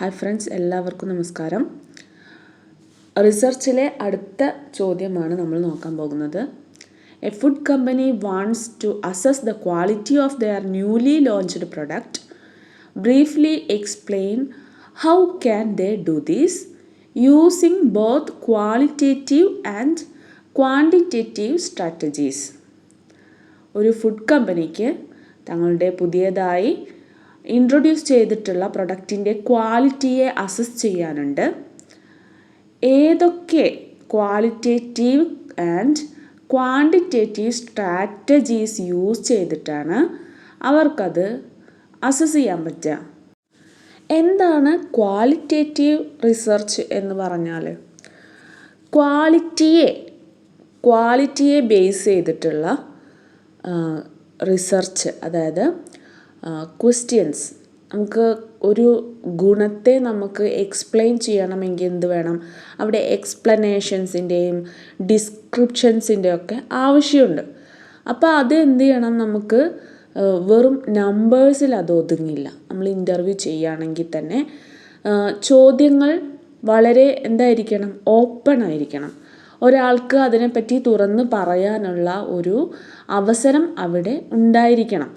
Hi friends എല്ലാവർക്കും നമസ്കാരം. റിസർച്ചിലെ അടുത്ത ചോദ്യമാണ് നമ്മൾ നോക്കാൻ പോകുന്നത്. A food company wants to assess the quality of their newly launched product briefly explain how can they do these. Using both qualitative and quantitative strategies. ഒരു food കമ്പനിക്ക് തങ്ങളുടെ പുതിയതായി ഇൻട്രൊഡ്യൂസ് ചെയ്തിട്ടുള്ള പ്രൊഡക്റ്റിന്റെ ക്വാളിറ്റിയെ അസസ് ചെയ്യാനുണ്ട്. ഏതൊക്കെ qualitative and quantitative strategies use ചെയ്തിട്ടാണ് അവർക്കത് assess ചെയ്യാൻ പറ്റുക? എന്താണ് ക്വാളിറ്റേറ്റീവ് റിസർച്ച് എന്ന് പറഞ്ഞാൽ? ക്വാളിറ്റിയെ ക്വാളിറ്റിയെ ബേസ് ചെയ്തിട്ടുള്ള റിസർച്ച് അതായത് ക്വസ്റ്റ്യൻസ് നമുക്ക് ഒരു ഗുണത്തെ നമുക്ക് എക്സ്പ്ലെയിൻ ചെയ്യണമെങ്കിൽ എന്ത് വേണം? അവിടെ എക്സ്പ്ലനേഷൻസിന്റെയും ഡിസ്ക്രിപ്ഷൻസിന്റെയും ഒക്കെ ആവശ്യമുണ്ട്. അപ്പോൾ അത് എന്ത് ചെയ്യണം നമുക്ക് വെറും നമ്പേഴ്സിൽ അത് ഒതുങ്ങില്ല. നമ്മൾ ഇന്റർവ്യൂ ചെയ്യുകയാണെങ്കിൽ തന്നെ ചോദ്യങ്ങൾ വളരെ എന്തായിരിക്കണം? ഓപ്പൺ ആയിരിക്കണം. ഒരാൾക്ക് അതിനെപ്പറ്റി തുറന്ന് പറയാനുള്ള ഒരു അവസരം അവിടെ ഉണ്ടായിരിക്കണം.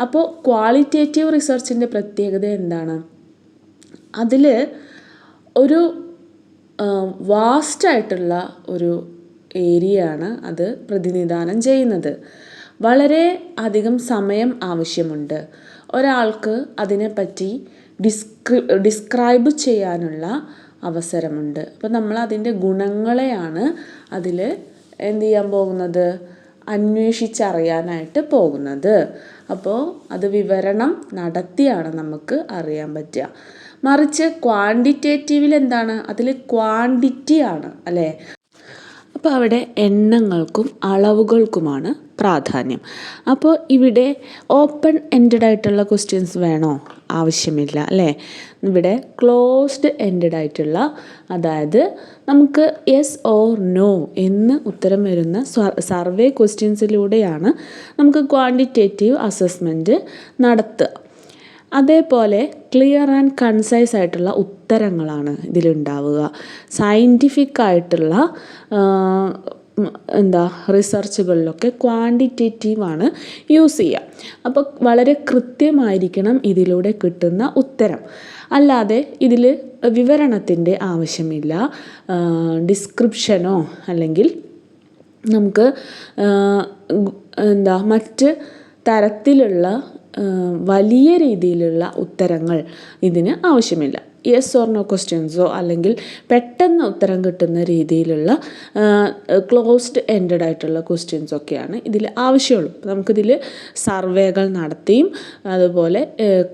അപ്പോൾ ക്വാളിറ്റേറ്റീവ് റിസർച്ചിന്റെ പ്രത്യേകത എന്താണ്? അതിൽ ഒരു വാസ്റ്റായിട്ടുള്ള ഒരു ഏരിയയാണ് അത് പ്രതിനിധാനം ചെയ്യുന്നത്. വളരെ അധികം സമയം ആവശ്യമുണ്ട്. ഒരാൾക്ക് അതിനെപ്പറ്റി ഡിസ്ക്രി ഡിസ്ക്രൈബ് ചെയ്യാനുള്ള അവസരമുണ്ട്. അപ്പോൾ നമ്മൾ അതിന്റെ ഗുണങ്ങളെയാണ് അതിൽ എന്ത് ചെയ്യാൻ പോകുന്നത്? അന്വേഷിച്ചറിയാനായിട്ട് പോകുന്നത്. അപ്പോൾ അത് വിവരണം നടത്തിയാണ് നമുക്ക് അറിയാൻ പറ്റുക. മറിച്ച് ക്വാണ്ടിറ്റേറ്റീവിൽ എന്താണ്? അതിൽ ക്വാണ്ടിറ്റി ആണ് അല്ലേ? അപ്പോൾ അവിടെ എണ്ണങ്ങൾക്കും അളവുകൾക്കുമാണ് പ്രാധാന്യം. അപ്പോൾ ഇവിടെ ഓപ്പൺ എൻഡഡ് ആയിട്ടുള്ള ക്വസ്റ്റ്യൻസ് വേണോ? ആവശ്യമില്ല അല്ലേ? ഇവിടെ ക്ലോസ്ഡ് എൻഡഡ് ആയിട്ടുള്ള അതായത് നമുക്ക് യെസ് ഓർ നോ എന്ന് ഉത്തരം വരുന്ന സർവേ ക്വസ്റ്റ്യൻസിലൂടെയാണ് നമുക്ക് ക്വാണ്ടിറ്റേറ്റീവ് അസസ്മെന്റ് നടത്തുക. അതേപോലെ ക്ലിയർ ആൻഡ് കൺസൈസ് ആയിട്ടുള്ള ഉത്തരങ്ങളാണ് ഇതിലുണ്ടാവുക. സയന്റിഫിക് ആയിട്ടുള്ള എന്താ റിസർച്ചുകളിലൊക്കെ ക്വാണ്ടിറ്റേറ്റീവാണ് യൂസ് ചെയ്യുക. അപ്പോൾ വളരെ കൃത്യമായിരിക്കണം ഇതിലൂടെ കിട്ടുന്ന ഉത്തരം. അല്ലാതെ ഇതിൽ വിവരണത്തിന്റെ ആവശ്യമില്ല. ഡിസ്ക്രിപ്ഷനോ അല്ലെങ്കിൽ നമുക്ക് എന്താ മറ്റ് തരത്തിലുള്ള വലിയ രീതിയിലുള്ള ഉത്തരങ്ങൾ ഇതിന് ആവശ്യമില്ല. യെസ് ഓർ നോ ക്വസ്റ്റ്യൻസോ അല്ലെങ്കിൽ പെട്ടെന്ന് ഉത്തരം കിട്ടുന്ന രീതിയിലുള്ള ക്ലോസ്ഡ് എൻഡഡ് ആയിട്ടുള്ള ക്വസ്റ്റ്യൻസ് ഒക്കെയാണ് ഇതിൽ ആവശ്യമുള്ളൂ. നമുക്കിതിൽ സർവേകൾ നടത്തിയും അതുപോലെ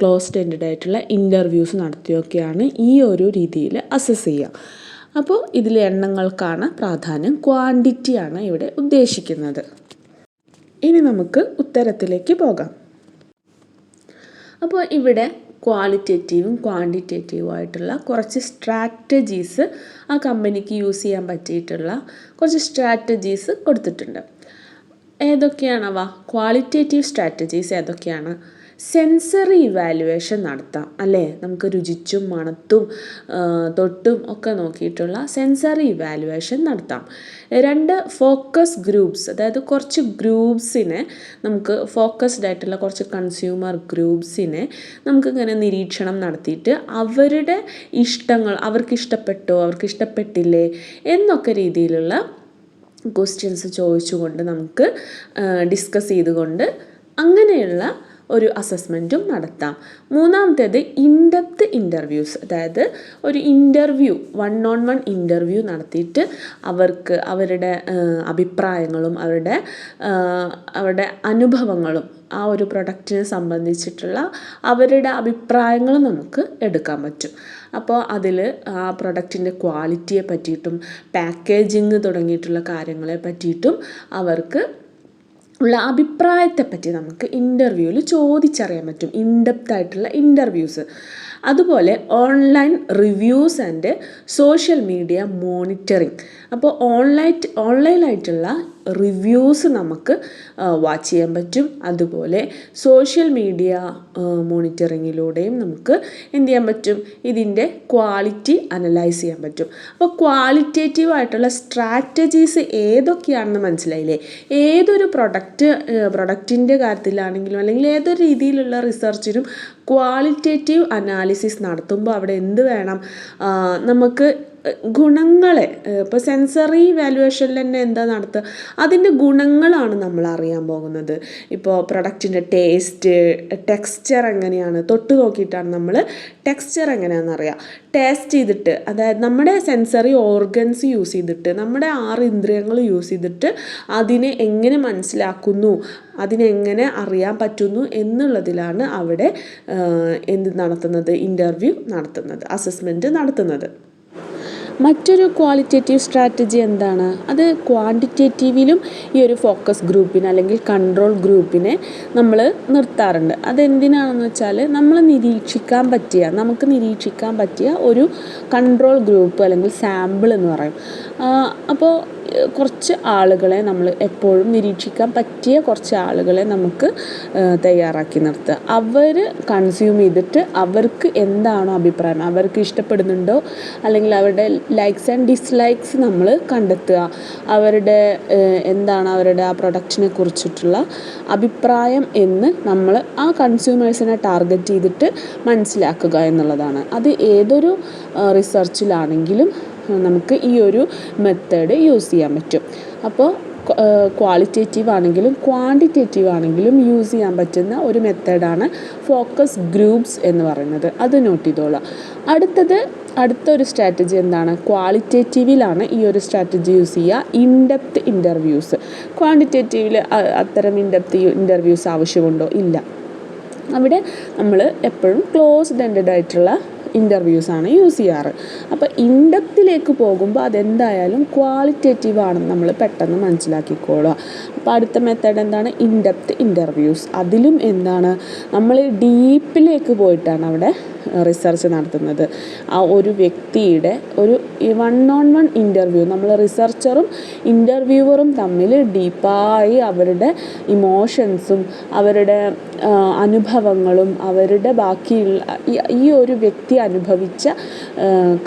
ക്ലോസ്ഡ് എൻഡഡ് ആയിട്ടുള്ള ഇന്റർവ്യൂസ് നടത്തിയൊക്കെയാണ് ഈ ഒരു രീതിയിൽ അസസ് ചെയ്യുക അപ്പോൾ ഇതിൽ എണ്ണങ്ങൾക്കാണ് പ്രാധാന്യം. ക്വാണ്ടിറ്റിയാണ് ഇവിടെ ഉദ്ദേശിക്കുന്നത്. ഇനി നമുക്ക് ഉത്തരത്തിലേക്ക് പോകാം. അപ്പോൾ ഇവിടെ ക്വാളിറ്റേറ്റീവും ക്വാണ്ടിറ്റേറ്റീവും ആയിട്ടുള്ള കുറച്ച് സ്ട്രാറ്റജീസ് ആ കമ്പനിക്ക് യൂസ് ചെയ്യാൻ പറ്റിയിട്ടുള്ള കുറച്ച് സ്ട്രാറ്റജീസ് കൊടുത്തിട്ടുണ്ട്. ഏതൊക്കെയാണവ ക്വാളിറ്റേറ്റീവ് സ്ട്രാറ്റജീസ് ഏതൊക്കെയാണ്? സെൻസറി ഇവാലുവേഷൻ നടത്താം അല്ലേ? നമുക്ക് രുചിച്ചും മണത്തും തൊട്ടും ഒക്കെ നോക്കിയിട്ടുള്ള സെൻസറി ഇവാലുവേഷൻ നടത്താം. രണ്ട് ഫോക്കസ് ഗ്രൂപ്പ്സ് അതായത് കുറച്ച് ഗ്രൂപ്പ്സിനെ നമുക്ക് ഫോക്കസ്ഡ് ആയിട്ടുള്ള കുറച്ച് കൺസ്യൂമർ ഗ്രൂപ്പ്സിനെ നമുക്കിങ്ങനെ നിരീക്ഷണം നടത്തിയിട്ട് അവരുടെ ഇഷ്ടങ്ങൾ അവർക്ക് ഇഷ്ടപ്പെട്ടോ അവർക്ക് ഇഷ്ടപ്പെട്ടില്ലേ എന്നൊക്കെ രീതിയിലുള്ള ക്വസ്റ്റ്യൻസ് ചോദിച്ചുകൊണ്ട് നമുക്ക് ഡിസ്കസ് ചെയ്തുകൊണ്ട് അങ്ങനെയുള്ള ഒരു അസസ്മെന്റും നടത്താം. മൂന്നാമത്തേത് ഇൻഡെപ്ത് ഇന്റർവ്യൂസ് അതായത് ഒരു interview one on one interview നടത്തിയിട്ട് അവർക്ക് അവരുടെ അഭിപ്രായങ്ങളും അവരുടെ അവരുടെ അനുഭവങ്ങളും ആ ഒരു പ്രൊഡക്റ്റിനെ സംബന്ധിച്ചിട്ടുള്ള അവരുടെ അഭിപ്രായങ്ങൾ നമുക്ക് എടുക്കാൻ പറ്റും. അപ്പോൾ അതിൽ ആ പ്രൊഡക്റ്റിന്റെ ക്വാളിറ്റിയെ പറ്റിയിട്ടും പാക്കേജിങ് തുടങ്ങിയിട്ടുള്ള കാര്യങ്ങളെ പറ്റിയിട്ടും അവർക്ക് ഉള്ള അഭിപ്രായത്തെപ്പറ്റി നമുക്ക് ഇന്റർവ്യൂവിൽ ചോദിച്ചറിയാൻ പറ്റും. ഇൻഡെപ്ത് ആയിട്ടുള്ള ഇന്റർവ്യൂസ് അതുപോലെ online reviews and social media monitoring അപ്പോൾ ഓൺലൈൻ ഓൺലൈനായിട്ടുള്ള റിവ്യൂസ് നമുക്ക് വാച്ച് ചെയ്യാൻ പറ്റും. അതുപോലെ സോഷ്യൽ മീഡിയ മോണിറ്ററിങ്ങിലൂടെയും നമുക്ക് എന്ത് ചെയ്യാൻ പറ്റും? ഇതിന്റെ ക്വാളിറ്റി അനലൈസ് ചെയ്യാൻ പറ്റും. അപ്പോൾ ക്വാളിറ്റേറ്റീവ് ആയിട്ടുള്ള സ്ട്രാറ്റജീസ് ഏതൊക്കെയാണെന്ന് മനസ്സിലായില്ലേ? ഏതൊരു പ്രൊഡക്റ്റ് പ്രൊഡക്റ്റിന്റെ കാര്യത്തിലാണെങ്കിലും അല്ലെങ്കിൽ ഏതൊരു രീതിയിലുള്ള റിസർച്ചിനും ക്വാളിറ്റേറ്റീവ് അനാലിസിസ് നടത്തുമ്പോൾ അവിടെ എന്ത് വേണം? നമുക്ക് ഗുണങ്ങളെ ഇപ്പോൾ സെൻസറി വാല്യുവേഷനിൽ തന്നെ എന്താ നടത്തുക അതിന്റെ ഗുണങ്ങളാണ് നമ്മൾ അറിയാൻ പോകുന്നത്. ഇപ്പോൾ പ്രൊഡക്റ്റിന്റെ ടേസ്റ്റ് ടെക്സ്ചർ എങ്ങനെയാണ്? തൊട്ട് നോക്കിയിട്ടാണ് നമ്മൾ ടെക്സ്ചർ എങ്ങനെയാണെന്ന് അറിയാം. ടേസ്റ്റ് ചെയ്തിട്ട് അതായത് നമ്മുടെ സെൻസറി ഓർഗൻസ് യൂസ് ചെയ്തിട്ട് നമ്മുടെ ആറ് ഇന്ദ്രിയങ്ങൾ യൂസ് ചെയ്തിട്ട് അതിനെ എങ്ങനെ മനസ്സിലാക്കുന്നു അതിനെങ്ങനെ അറിയാൻ പറ്റുന്നു എന്നുള്ളതിലാണ് അവിടെ എന്ത് നടത്തുന്നത്? ഇന്റർവ്യൂ നടത്തുന്നത് അസസ്മെന്റ് നടത്തുന്നത്. മറ്റൊരു ക്വാളിറ്റേറ്റീവ് സ്ട്രാറ്റജി എന്താണ്? അത് ക്വാണ്ടിറ്റേറ്റീവിലും ഈ ഒരു ഫോക്കസ് ഗ്രൂപ്പിനെ അല്ലെങ്കിൽ കൺട്രോൾ ഗ്രൂപ്പിനെ നമ്മൾ നിർത്താറുണ്ട്. അതെന്തിനാണെന്ന് വെച്ചാൽ നമ്മൾ നിരീക്ഷിക്കാൻ പറ്റിയ നമുക്ക് നിരീക്ഷിക്കാൻ പറ്റിയ ഒരു കൺട്രോൾ ഗ്രൂപ്പ് അല്ലെങ്കിൽ സാമ്പിൾ എന്ന് പറയും. അപ്പോൾ കുറച്ച് ആളുകളെ നമ്മൾ എപ്പോഴും നിരീക്ഷിക്കാൻ പറ്റിയ കുറച്ച് ആളുകളെ നമുക്ക് തയ്യാറാക്കി നിർത്തുക. അവർ കൺസ്യൂം ചെയ്തിട്ട് അവർക്ക് എന്താണോ അഭിപ്രായം അവർക്ക് ഇഷ്ടപ്പെടുന്നുണ്ടോ അല്ലെങ്കിൽ അവരുടെ ലൈക്സ് ആൻഡ് ഡിസ്ലൈക്സ് നമ്മൾ കണ്ടെത്തുക അവരുടെ എന്താണ് അവരുടെ ആ പ്രൊഡക്റ്റിനെ കുറിച്ചിട്ടുള്ള അഭിപ്രായം എന്ന് നമ്മൾ ആ കൺസ്യൂമേഴ്സിനെ ടാർഗറ്റ് ചെയ്തിട്ട് മനസ്സിലാക്കുക എന്നുള്ളതാണ്. അത് ഏതൊരു റിസർച്ചിലാണെങ്കിലും നമുക്ക് ഈ ഒരു മെത്തേഡ് യൂസ് ചെയ്യാൻ പറ്റും. അപ്പോൾ ക്വാളിറ്റേറ്റീവ് ആണെങ്കിലും ക്വാണ്ടിറ്റേറ്റീവ് ആണെങ്കിലും യൂസ് ചെയ്യാൻ പറ്റുന്ന ഒരു മെത്തേഡാണ് ഫോക്കസ് ഗ്രൂപ്പ്സ് എന്ന് പറയുന്നത്. അത് നോട്ട് ചെയ്തോളാം. അടുത്തത് അടുത്തൊരു സ്ട്രാറ്റജി എന്താണ്? ക്വാളിറ്റേറ്റീവിലാണ് ഈ ഒരു സ്ട്രാറ്റജി യൂസ് ചെയ്യുക. ഇൻഡെപ്ത് ഇന്റർവ്യൂസ് ക്വാണ്ടിറ്റേറ്റീവിൽ അത്തരം ഇൻഡെപ്ത് ഇന്റർവ്യൂസ് ആവശ്യമുണ്ടോ? ഇല്ല. അവിടെ നമ്മൾ എപ്പോഴും ക്ലോസ്ഡ് എൻഡഡ് ആയിട്ടുള്ള ഇന്റർവ്യൂസാണ് യൂസ് ചെയ്യാറ്. അപ്പോൾ ഇൻഡെപ്തിലേക്ക് പോകുമ്പോൾ അതെന്തായാലും ക്വാളിറ്റേറ്റീവ് ആണെന്ന് നമ്മൾ പെട്ടെന്ന് മനസ്സിലാക്കിക്കോളുക. അപ്പോൾ അടുത്ത മെത്തേഡ് എന്താണ്? ഇൻഡെപ്ത് ഇന്റർവ്യൂസ് അതിലും എന്താണ്? നമ്മൾ ഡീപ്പിലേക്ക് പോയിട്ടാണ് അവിടെ റിസർച്ച് നടത്തുന്നത്. ആ ഒരു വ്യക്തിയുടെ ഒരു വൺ ഓൺ വൺ ഇന്റർവ്യൂ നമ്മൾ റിസർച്ചറും ഇന്റർവ്യൂവറും തമ്മിൽ ഡീപ്പായി അവരുടെ ഇമോഷൻസും അവരുടെ അനുഭവങ്ങളും അവരുടെ ബാക്കിയുള്ള ഈ ഒരു വ്യക്തി അനുഭവിച്ച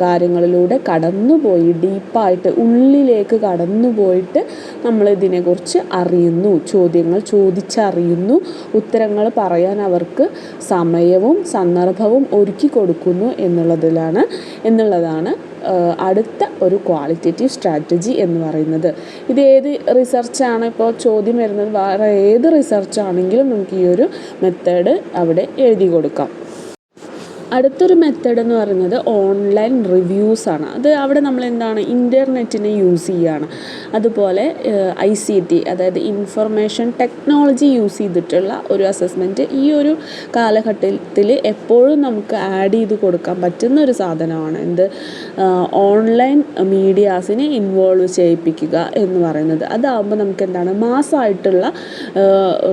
കാര്യങ്ങളിലൂടെ കടന്നുപോയി ഡീപ്പായിട്ട് ഉള്ളിലേക്ക് കടന്നുപോയിട്ട് നമ്മൾ ഇതിനെക്കുറിച്ച് അറിയുന്നു ചോദ്യങ്ങൾ ചോദിച്ചറിയുന്നു ഉത്തരങ്ങൾ പറയാൻ അവർക്ക് സമയവും സന്ദർഭവും ഒരുക്കി കൊടുക്കുന്നു എന്നുള്ളതിലാണ് എന്നുള്ളതാണ് അടുത്ത ഒരു ക്വാളിറ്റേറ്റീവ് സ്ട്രാറ്റജി എന്ന് പറയുന്നത്. ഇത് ഏത് റിസർച്ചാണ് ഇപ്പോൾ ചോദ്യം വരുന്നത്? വേറെ ഏത് റിസർച്ചാണെങ്കിലും നമുക്ക് ഈ ഒരു മെത്തേഡ് അവിടെ എഴുതി കൊടുക്കാം. അടുത്തൊരു മെത്തേഡ് എന്ന് പറയുന്നത് ഓൺലൈൻ റിവ്യൂസ് ആണ്. അത് അവിടെ നമ്മൾ എന്താണ്? ഇന്റർനെറ്റിനെ യൂസ് ചെയ്യുകയാണ് അതുപോലെ ഐ സി ടി അതായത് ഇൻഫർമേഷൻ ടെക്നോളജി യൂസ് ചെയ്തിട്ടുള്ള ഒരു അസസ്മെന്റ് ഈ ഒരു കാലഘട്ടത്തിൽ എപ്പോഴും നമുക്ക് ആഡ് ചെയ്ത് കൊടുക്കാൻ പറ്റുന്ന ഒരു സാധനമാണ്. എന്ത്? ഓൺലൈൻ മീഡിയാസിനെ ഇൻവോൾവ് ചെയ്യിപ്പിക്കുക എന്ന് പറയുന്നത്. അതാകുമ്പോൾ നമുക്ക് എന്താണ്? മാസമായിട്ടുള്ള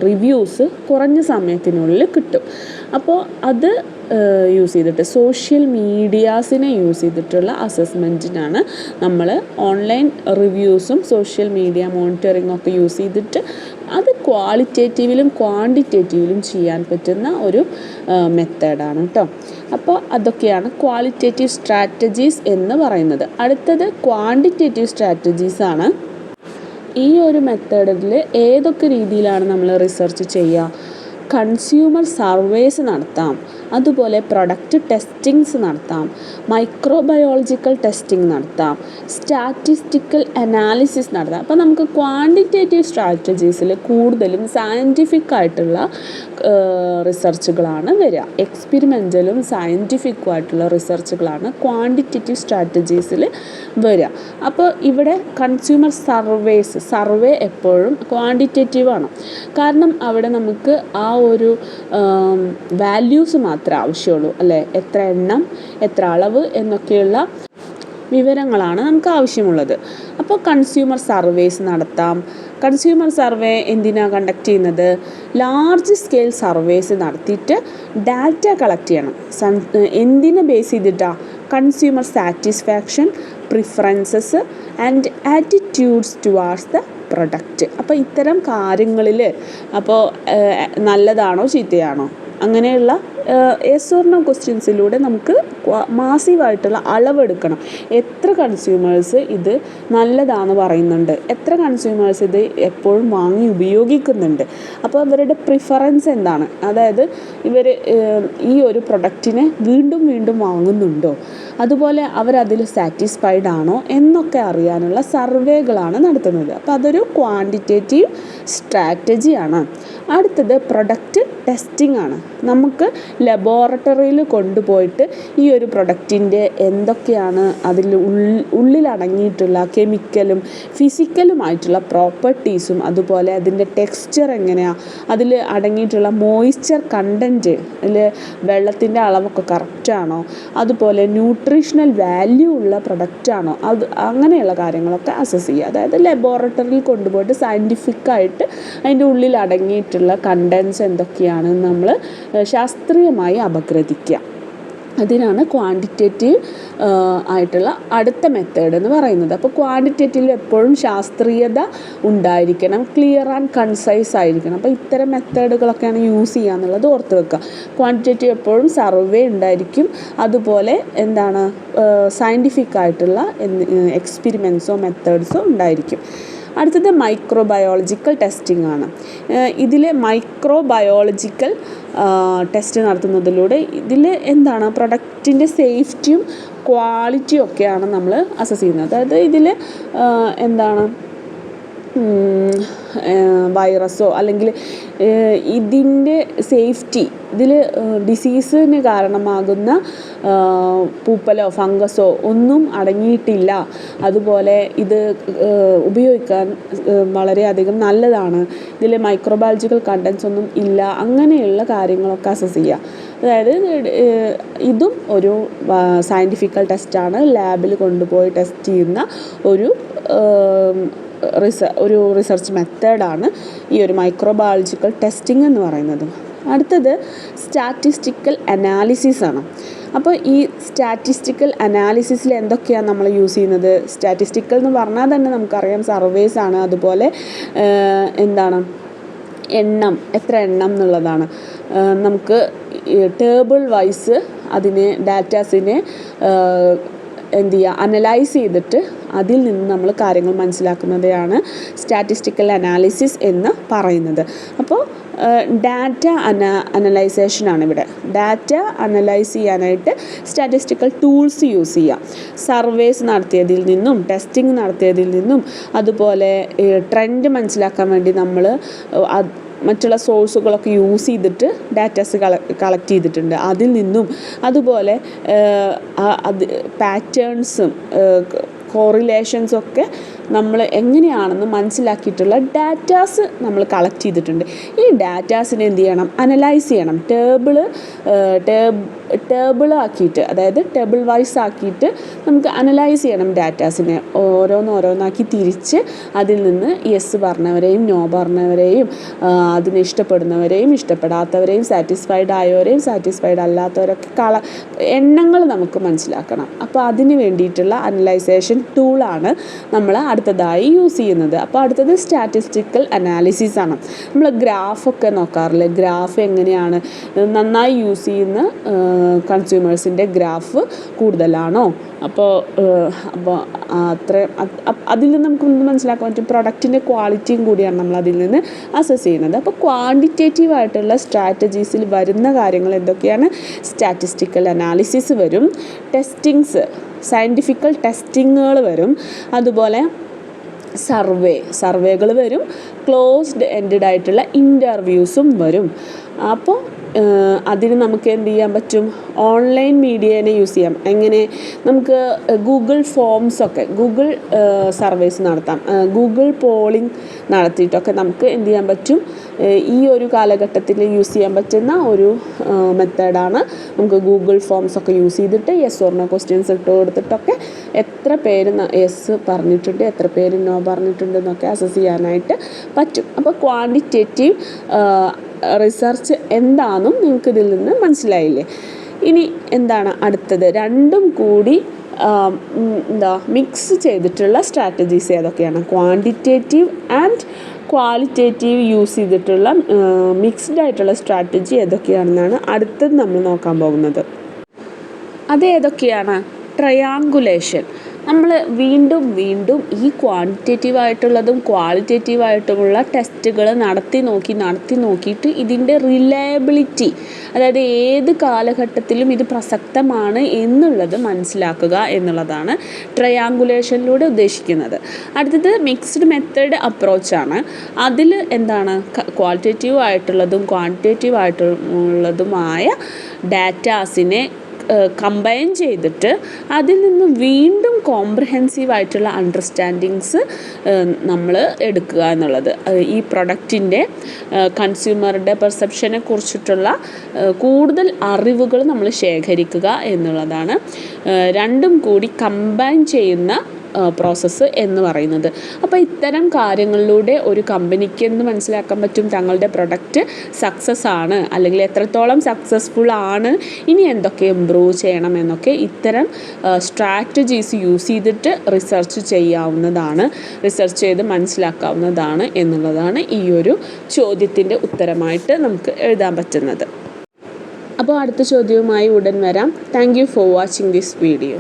റിവ്യൂസ് കുറഞ്ഞ സമയത്തിനുള്ളിൽ കിട്ടും. അപ്പോൾ അത് യൂസ് ചെയ്തിട്ട് സോഷ്യൽ മീഡിയാസിനെ യൂസ് ചെയ്തിട്ടുള്ള അസസ്മെന്റിനാണ് നമ്മൾ ഓൺലൈൻ റിവ്യൂസും സോഷ്യൽ മീഡിയ മോണിറ്ററിങ്ങും ഒക്കെ യൂസ് ചെയ്തിട്ട് അത് ക്വാളിറ്റേറ്റീവിലും ക്വാണ്ടിറ്റേറ്റീവിലും ചെയ്യാൻ പറ്റുന്ന ഒരു മെത്തേഡാണ് കേട്ടോ അപ്പോൾ അതൊക്കെയാണ് ക്വാളിറ്റേറ്റീവ് സ്ട്രാറ്റജീസ് എന്ന് പറയുന്നത്. അടുത്തത് ക്വാണ്ടിറ്റേറ്റീവ് സ്ട്രാറ്റജീസ് ആണ്. ഈ ഒരു മെത്തേഡിൽ ഏതൊക്കെ രീതിയിലാണ് നമ്മൾ റിസർച്ച് ചെയ്യുക? കൺസ്യൂമർ സർവേസ് നടത്താം. അതുപോലെ പ്രൊഡക്റ്റ് ടെസ്റ്റിങ്സ് നടത്താം. മൈക്രോബയോളജിക്കൽ ടെസ്റ്റിംഗ് നടത്താം. സ്റ്റാറ്റിസ്റ്റിക്കൽ അനാലിസിസ് നടത്താം. അപ്പോൾ നമുക്ക് ക്വാണ്ടിറ്റേറ്റീവ് സ്ട്രാറ്റജീസിൽ കൂടുതലും സയന്റിഫിക് ആയിട്ടുള്ള റിസർച്ചുകളാണ് വരിക. എക്സ്പെരിമെന്റലും സയന്റിഫിക്കും ആയിട്ടുള്ള റിസർച്ചുകളാണ് ക്വാണ്ടിറ്റേറ്റീവ് സ്ട്രാറ്റജീസിൽ വരിക. അപ്പോൾ ഇവിടെ കൺസ്യൂമർ സർവേസ് സർവേ എപ്പോഴും ക്വാണ്ടിറ്റേറ്റീവ് ആണ്. കാരണം അവിടെ നമുക്ക് ആ ഒരു വാല്യൂസ് മാത്രമേ ആവശ്യമുള്ളൂ അല്ലേ? എത്ര എണ്ണം എത്ര അളവ് എന്നൊക്കെയുള്ള വിവരങ്ങളാണ് നമുക്ക് ആവശ്യമുള്ളത്. അപ്പോൾ കൺസ്യൂമർ സർവേസ് നടത്താം. കൺസ്യൂമർ സർവേ എന്തിനാണ് കണ്ടക്ട് ചെയ്യുന്നത്? ലാർജ് സ്കെയിൽ സർവേസ് നടത്തിയിട്ട് ഡാറ്റ കളക്ട് ചെയ്യണം. സൺ എന്തിനെ ബേസ് ചെയ്തിട്ടാണ് consumer satisfaction preferences and attitudes towards the product അപ്പോൾ ഇത്തരം കാര്യങ്ങളിൽ അപ്പോൾ നല്ലതാണോ ചീത്തയാണോ? അങ്ങനെയുള്ള എസ് ഓർ ക്വസ്റ്റ്യൻസിലൂടെ നമുക്ക് മാസീവായിട്ടുള്ള അളവെടുക്കണം. എത്ര കൺസ്യൂമേഴ്സ് ഇത് നല്ലതാണെന്ന് പറയുന്നുണ്ട്. എത്ര കൺസ്യൂമേഴ്സ് ഇത് എപ്പോഴും വാങ്ങി ഉപയോഗിക്കുന്നുണ്ട്. അപ്പോൾ അവരുടെ പ്രിഫറൻസ് എന്താണ്? അതായത് ഇവർ ഈ ഒരു പ്രൊഡക്റ്റിനെ വീണ്ടും വീണ്ടും വാങ്ങുന്നുണ്ടോ? അതുപോലെ അവരതിൽ സാറ്റിസ്ഫൈഡ് ആണോ? എന്നൊക്കെ അറിയാനുള്ള സർവേകളാണ് നടത്തുന്നത്. അപ്പോൾ അതൊരു ക്വാണ്ടിറ്റേറ്റീവ് സ്ട്രാറ്റജിയാണ് അടുത്തത് പ്രൊഡക്റ്റ് ടെസ്റ്റിംഗ് ആണ്. നമുക്ക് ലബോറട്ടറിയിൽ കൊണ്ടുപോയിട്ട് ഈ ഒരു പ്രൊഡക്റ്റിന്റെ എന്തൊക്കെയാണ് അതിൽ ഉള്ളിൽ അടങ്ങിയിട്ടുള്ള കെമിക്കലും ഫിസിക്കലുമായിട്ടുള്ള പ്രോപ്പർട്ടീസും അതുപോലെ അതിന്റെ ടെക്സ്ചർ എങ്ങനെയാണ് അതിൽ അടങ്ങിയിട്ടുള്ള മോയ്സ്ചർ കണ്ടന്റ് അതിൽ വെള്ളത്തിന്റെ അളവൊക്കെ കറക്റ്റാണോ അതുപോലെ ന്യൂട്രീഷണൽ വാല്യൂ ഉള്ള പ്രൊഡക്റ്റാണോ അത് അങ്ങനെയുള്ള കാര്യങ്ങളൊക്കെ അസസ് ചെയ്യുക. അതായത് ലബോറട്ടറിയിൽ കൊണ്ടുപോയിട്ട് സയന്റിഫിക്കായിട്ട് അതിന്റെ ഉള്ളിൽ അടങ്ങിയിട്ടുള്ള കണ്ടൻസ് എന്തൊക്കെയാണ് നമ്മൾ ശാസ്ത്രീയമായി അപഗ്രഥിക്കുക അതിനാണ് ക്വാണ്ടിറ്റേറ്റീവ് ആയിട്ടുള്ള അടുത്ത മെത്തേഡ് എന്ന് പറയുന്നത്. അപ്പോൾ ക്വാണ്ടിറ്റേറ്റീവിൽ എപ്പോഴും ശാസ്ത്രീയത ഉണ്ടായിരിക്കണം ക്ലിയർ ആൻഡ് കൺസൈസ് ആയിരിക്കണം. അപ്പോൾ ഇത്തരം മെത്തേഡുകളൊക്കെയാണ് യൂസ് ചെയ്യുക എന്നുള്ളത് ഓർത്ത് വെക്കുക. ക്വാണ്ടിറ്റേറ്റീവ് എപ്പോഴും സർവേ ഉണ്ടായിരിക്കും. അതുപോലെ എന്താണ് സയന്റിഫിക് ആയിട്ടുള്ള എക്സ്പെരിമെൻസോ മെത്തേഡ്സോ ഉണ്ടായിരിക്കും. അടുത്തത് മൈക്രോബയോളജിക്കൽ ടെസ്റ്റിംഗ് ആണ്. ഇതിൽ മൈക്രോബയോളജിക്കൽ ടെസ്റ്റ് നടത്തുന്നതിലൂടെ ഇതിൽ എന്താണ് പ്രൊഡക്റ്റിന്റെ സേഫ്റ്റിയും ക്വാളിറ്റിയും ഒക്കെയാണ് നമ്മൾ അസസ് ചെയ്യുന്നത്. അതായത് ഇതിൽ എന്താണ് വൈറസോ അല്ലെങ്കിൽ ഇതിന്റെ സേഫ്റ്റി ഇതിൽ ഡിസീസിന് കാരണമാകുന്ന പൂപ്പലോ ഫംഗസോ ഒന്നും അടങ്ങിയിട്ടില്ല. അതുപോലെ ഇത് ഉപയോഗിക്കാൻ വളരെയധികം നല്ലതാണ്. ഇതിൽ മൈക്രോബയോളജിക്കൽ കണ്ടൻസ് ഒന്നും ഇല്ല. അങ്ങനെയുള്ള കാര്യങ്ങളൊക്കെ അസസ് ചെയ്യുക അതായത് ഇതും ഒരു സയന്റിഫിക്കൽ ടെസ്റ്റാണ് ലാബിൽ കൊണ്ടുപോയി ടെസ്റ്റ് ചെയ്യുന്ന ഒരു റിസ ഒരു റിസർച്ച് മെത്തേഡാണ് ഈ ഒരു മൈക്രോബയോളജിക്കൽ ടെസ്റ്റിംഗ് എന്ന് പറയുന്നത്. അടുത്തത് സ്റ്റാറ്റിസ്റ്റിക്കൽ അനാലിസിസ് ആണ്. അപ്പോൾ ഈ സ്റ്റാറ്റിസ്റ്റിക്കൽ അനാലിസിസിൽ എന്തൊക്കെയാണ് നമ്മൾ യൂസ് ചെയ്യുന്നത്? സ്റ്റാറ്റിസ്റ്റിക്കൽ എന്ന് പറഞ്ഞാൽ തന്നെ നമുക്കറിയാം സർവേസ് ആണ്. അതുപോലെ എന്താണ്? എണ്ണം എത്ര എണ്ണം എന്നുള്ളതാണ്. നമുക്ക് ടേബിൾ വൈസ് അതിനെ ഡാറ്റാസിനെ എന്ത് ചെയ്യുക അനലൈസ് ചെയ്തിട്ട് അതിൽ നിന്ന് നമ്മൾ കാര്യങ്ങൾ മനസ്സിലാക്കുന്നതാണ് സ്റ്റാറ്റിസ്റ്റിക്കൽ അനാലിസിസ് എന്ന് പറയുന്നത്. അപ്പോൾ ഡാറ്റ അന അനലൈസേഷനാണ് ഇവിടെ. ഡാറ്റ അനലൈസ് ചെയ്യാനായിട്ട് സ്റ്റാറ്റിസ്റ്റിക്കൽ ടൂൾസ് യൂസ് ചെയ്യാം. സർവേസ് നടത്തിയതിൽ നിന്നും ടെസ്റ്റിംഗ് നടത്തിയതിൽ നിന്നും അതുപോലെ ട്രെൻഡ് മനസ്സിലാക്കാൻ വേണ്ടി നമ്മൾ മറ്റുള്ള സോഴ്സുകളൊക്കെ യൂസ് ചെയ്തിട്ട് ഡാറ്റാസ് കളക്ട് ചെയ്തിട്ടുണ്ട്. അതിൽ നിന്നും അതുപോലെ അത് പാറ്റേൺസും കോറിലേഷൻസൊക്കെ നമ്മൾ എങ്ങനെയാണെന്ന് മനസ്സിലാക്കിയിട്ടുള്ള ഡാറ്റാസ് നമ്മൾ കളക്ട് ചെയ്തിട്ടുണ്ട്. ഈ ഡാറ്റാസിനെ എന്ത് ചെയ്യണം? അനലൈസ് ചെയ്യണം. ടേബിൾ ടേബ് ടേബിൾ ആക്കിയിട്ട് അതായത് ടേബിൾ വൈസ് ആക്കിയിട്ട് നമുക്ക് അനലൈസ് ചെയ്യണം ഡാറ്റാസിനെ ഓരോന്നോരോന്നാക്കി തിരിച്ച് അതിൽ നിന്ന് യെസ് പറഞ്ഞവരെയും നോ പറഞ്ഞവരെയും അതിനെ ഇഷ്ടപ്പെടുന്നവരെയും ഇഷ്ടപ്പെടാത്തവരെയും സാറ്റിസ്ഫൈഡ് ആയവരെയും സാറ്റിസ്ഫൈഡ് അല്ലാത്തവരൊക്കെ കള എണ്ണങ്ങൾ നമുക്ക് മനസ്സിലാക്കണം. അപ്പോൾ അതിന് വേണ്ടിയിട്ടുള്ള അനലൈസേഷൻ ടൂളാണ് നമ്മൾ അടുത്തതായി യൂസ് ചെയ്യുന്നത്. അപ്പോൾ അടുത്തത് സ്റ്റാറ്റിസ്റ്റിക്കൽ അനാലിസിസ് ആണ്. നമ്മൾ ഗ്രാഫൊക്കെ നോക്കാറില്ലേ? ഗ്രാഫ് എങ്ങനെയാണ് നന്നായി യൂസ് ചെയ്യുന്ന കൺസ്യൂമേഴ്സിന്റെ ഗ്രാഫ് കൂടുതലാണോ? അപ്പോൾ അപ്പോൾ അത്ര അതിൽ നിന്ന് നമുക്ക് മനസ്സിലാക്കാൻ പറ്റും. പ്രൊഡക്റ്റിന്റെ ക്വാളിറ്റിയും കൂടിയാണ് നമ്മൾ അതിൽ നിന്ന് അസസ് ചെയ്യുന്നത്. അപ്പോൾ ക്വാണ്ടിറ്റേറ്റീവ് ആയിട്ടുള്ള സ്ട്രാറ്റജീസിൽ വരുന്ന കാര്യങ്ങൾ എന്തൊക്കെയാണ്? സ്റ്റാറ്റിസ്റ്റിക്കൽ അനാലിസിസ് വരും. ടെസ്റ്റിങ്സ് സയന്റിഫിക്കൽ ടെസ്റ്റിങ്ങുകൾ വരും. അതുപോലെ സർവേ സർവേകൾ വരും. ക്ലോസ്ഡ് എൻഡഡ് ആയിട്ടുള്ള ഇന്റർവ്യൂസും വരും. അപ്പോൾ അതിന് നമുക്ക് എന്ത് ചെയ്യാൻ പറ്റും? ഓൺലൈൻ മീഡിയേനെ യൂസ് ചെയ്യാം. എങ്ങനെ? നമുക്ക് ഗൂഗിൾ ഫോംസൊക്കെ ഗൂഗിൾ സർവേസ് നടത്താം. ഗൂഗിൾ പോളിംഗ് നടത്തിയിട്ടൊക്കെ നമുക്ക് എന്ത് ചെയ്യാൻ പറ്റും? ഈ ഒരു കാലഘട്ടത്തിൽ യൂസ് ചെയ്യാൻ പറ്റുന്ന ഒരു മെത്തേഡാണ് നമുക്ക് ഗൂഗിൾ ഫോംസൊക്കെ യൂസ് ചെയ്തിട്ട് യെസ് ഓർണോ ക്വസ്റ്റ്യൻസ് ഇട്ട് കൊടുത്തിട്ടൊക്കെ എത്ര പേര് യെസ് പറഞ്ഞിട്ടുണ്ട് എത്ര പേര് നോ പറഞ്ഞിട്ടുണ്ട് എന്നൊക്കെ അസസ് ചെയ്യാനായിട്ട് പറ്റും. അപ്പോൾ ക്വാണ്ടിറ്റേറ്റീവ് റിസർച്ച് എന്താണെന്നും നിങ്ങൾക്ക് ഇതിൽ നിന്ന് മനസ്സിലായില്ലേ? ഇനി എന്താണ് അടുത്തത്? രണ്ടും കൂടി എന്താ മിക്സ് ചെയ്തിട്ടുള്ള സ്ട്രാറ്റജീസ് ഏതൊക്കെയാണ്? ക്വാണ്ടിറ്റേറ്റീവ് ആൻഡ് ക്വാളിറ്റേറ്റീവ് യൂസ് ചെയ്തിട്ടുള്ള മിക്സ്ഡ് ആയിട്ടുള്ള സ്ട്രാറ്റജി ഏതൊക്കെയാണെന്നാണ് അടുത്തത് നമ്മൾ നോക്കാൻ പോകുന്നത്. അത് ഏതൊക്കെയാണ്? ട്രയാങ്കുലേഷൻ നമ്മൾ വീണ്ടും വീണ്ടും ഈ ക്വാണ്ടിറ്റേറ്റീവ് ആയിട്ടുള്ളതും ക്വാളിറ്റേറ്റീവ് ആയിട്ടുമുള്ള ടെസ്റ്റുകൾ നടത്തി നോക്കി നടത്തി നോക്കിയിട്ട് ഇതിന്റെ റിലയബിലിറ്റി അതായത് ഏത് കാലഘട്ടത്തിലും ഇത് പ്രസക്തമാണ് എന്നുള്ളത് മനസ്സിലാക്കുക എന്നുള്ളതാണ് ട്രയാങ്കുലേഷനിലൂടെ ഉദ്ദേശിക്കുന്നത്. അടുത്തത് മിക്സ്ഡ് മെത്തേഡ് അപ്രോച്ചാണ് അതിൽ എന്താണ്? ക്വാളിറ്റേറ്റീവ് ആയിട്ടുള്ളതും ക്വാണ്ടിറ്റേറ്റീവ് ആയിട്ടുള്ളതുമായ ഡാറ്റാസിനെ കമ്പൈൻ ചെയ്തിട്ട് അതിൽ നിന്ന് വീണ്ടും കോംപ്രഹെൻസീവ് ആയിട്ടുള്ള അണ്ടർസ്റ്റാൻഡിങ്സ് നമ്മൾ എടുക്കുക എന്നുള്ളത്. ഈ പ്രൊഡക്റ്റിന്റെ കൺസ്യൂമറുടെ പെർസെപ്ഷനെ കുറിച്ചിട്ടുള്ള കൂടുതൽ അറിവുകൾ നമ്മൾ ശേഖരിക്കുക എന്നുള്ളതാണ്. രണ്ടും കൂടി കമ്പൈൻ ചെയ്യുന്ന പ്രോസസ്സ് എന്ന് പറയുന്നത്. അപ്പോൾ ഇത്തരം കാര്യങ്ങളിലൂടെ ഒരു കമ്പനിക്ക് എന്ന് മനസ്സിലാക്കാൻ പറ്റും? തങ്ങളുടെ പ്രൊഡക്റ്റ് സക്സസ് ആണ്. അല്ലെങ്കിൽ എത്രത്തോളം സക്സസ്ഫുൾ ആണ്? ഇനി എന്തൊക്കെ ഇമ്പ്രൂവ് ചെയ്യണം എന്നൊക്കെ ഇത്തരം സ്ട്രാറ്റജീസ് യൂസ് ചെയ്തിട്ട് റിസർച്ച് ചെയ്യാവുന്നതാണ്. റിസർച്ച് ചെയ്ത് മനസ്സിലാക്കാവുന്നതാണ് എന്നുള്ളതാണ് ഈ ഒരു ചോദ്യത്തിന്റെ ഉത്തരമായിട്ട് നമുക്ക് എഴുതാൻ പറ്റുന്നത്. അപ്പോൾ അടുത്ത ചോദ്യവുമായി ഉടൻ വരാം. Thank you for watching this video